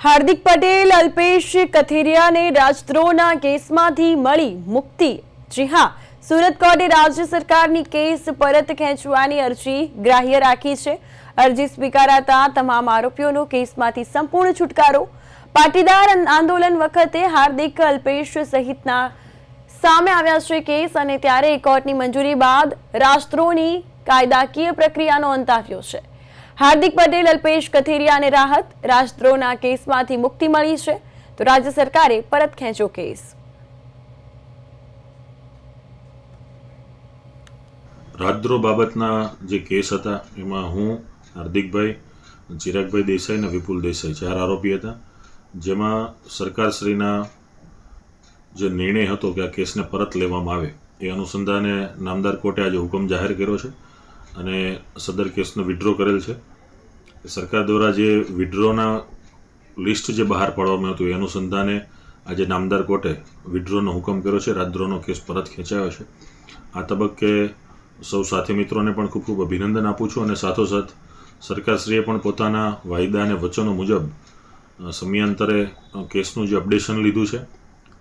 હાર્દિક પટેલ, અલ્પેશ કથિરિયાને રાજદ્રોહના કેસમાંથી મળી મુક્તિ. જી હા, સુરત કોર્ટે રાજ્ય સરકારની કેસ પરત ખેંચવાની અરજી ગ્રાહ્ય રાખી છે. અરજી સ્વીકારાતા તમામ આરોપીઓનો કેસમાંથી સંપૂર્ણ છુટકારો. પાટીદાર આંદોલન વખતે હાર્દિક, અલ્પેશ સહિતના સામે આવ્યા છે કેસ અને ત્યારે કોર્ટની મંજૂરી બાદ રાજદ્રોહની કાયદાકીય પ્રક્રિયાનો અંત આવ્યો છે. હાર્દિક પટેલ, અલ્પેશ કથિરિયાને રાહત રાજદ્રોહના કેસમાંથી મુક્તિ મળી છે. તો રાજ્ય સરકારે પરત ખેંચ્યો કેસ. રાજદ્રોહ બાબતના જે કેસ હતા, એમાં હું, હાર્દિકભાઈ, ચિરાગભાઈ દેસાઈ અને વિપુલ દેસાઈ ચાર આરોપી હતા. જેમાં સરકારશ્રીના જે નિર્ણય હતો કે આ કેસને પરત લેવામાં આવે, એ અનુસંધાને નામદાર કોર્ટે આજે હુકમ જાહેર કર્યો છે. અને સદર કેસનો વિડ્રો કરેલ છે. સરકાર દ્વારા જે વિડ્રોના લિસ્ટ જે બહાર પાડવામાં હતું, એ અનુસંધાને આજે નામદાર કોર્ટે વિડ્રોનો હુકમ કર્યો છે. રાજદ્રોહનો કેસ પરત ખેંચાયો છે. આ તબક્કે સૌ સાથી મિત્રોને પણ ખૂબ ખૂબ અભિનંદન આપું છું અને સાથોસાથ સરકારશ્રીએ પણ પોતાના વાયદા અને વચનો મુજબ સમયાંતરે કેસનું જે અપડેશન લીધું છે,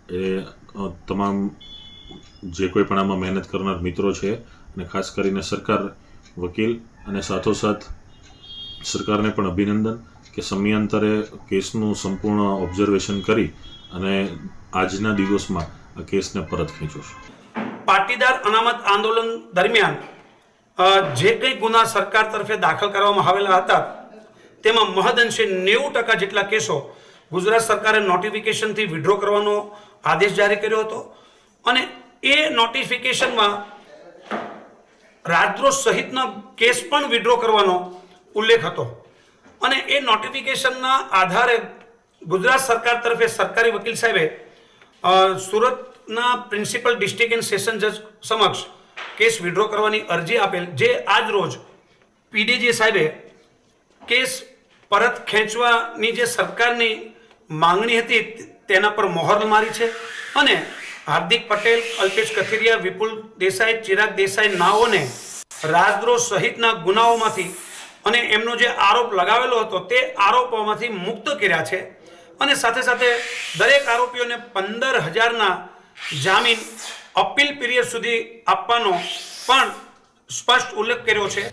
એ તમામ જે કોઈ પણ આમાં મહેનત કરનાર મિત્રો છે અને ખાસ કરીને સરકાર વકીલ અને સાથોસાથ સરકારને પણ અભિનંદન કે સમયાંતરે કેસનું સંપૂર્ણ ઓબ્ઝર્વેશન કરી અને આજના દિવસમાં આ કેસને પરત ખેંચો પાટીદાર અનામત આંદોલન દરમિયાન જે કંઈ ગુના સરકાર તરફે દાખલ કરવામાં આવેલા હતા, તેમાં મહદઅંશે નેવું ટકા જેટલા કેસો ગુજરાત સરકારે નોટિફિકેશનથી વિડ્રો કરવાનો આદેશ જારી કર્યો હતો અને એ નોટિફિકેશનમાં રાજદ્રોહ સહિતના કેસ પણ વિડ્રો કરવાનો ઉલ્લેખ હતો. અને એ નોટિફિકેશનના આધારે ગુજરાત સરકાર તરફે સરકારી વકીલ સાહેબે સુરતના પ્રિન્સિપલ ડિસ્ટ્રિક્ટ એન્ડ સેશન જજ સમક્ષ કેસ વિડ્રો કરવાની અરજી આપેલ, જે આજ રોજ પીડીજી સાહેબે કેસ પરત ખેંચવાની જે સરકારની માંગણી હતી તેના પર મોહર મારી છે. અને હાર્દિક પટેલ, અલ્પેશ કથિરિયા, વિપુલ દેસાઈ, ચિરાગ દેસાઈ નાઓને રાજદ્રોહ સહિતના ગુનાઓમાંથી અને એમનો જે આરોપ લગાવેલો હતો તે આરોપોમાંથી મુક્ત કર્યા છે. અને સાથે સાથે દરેક આરોપીઓને પંદર હજારના જામીન અપીલ પીરિયડ સુધી આપવાનો પણ સ્પષ્ટ ઉલ્લેખ કર્યો છે.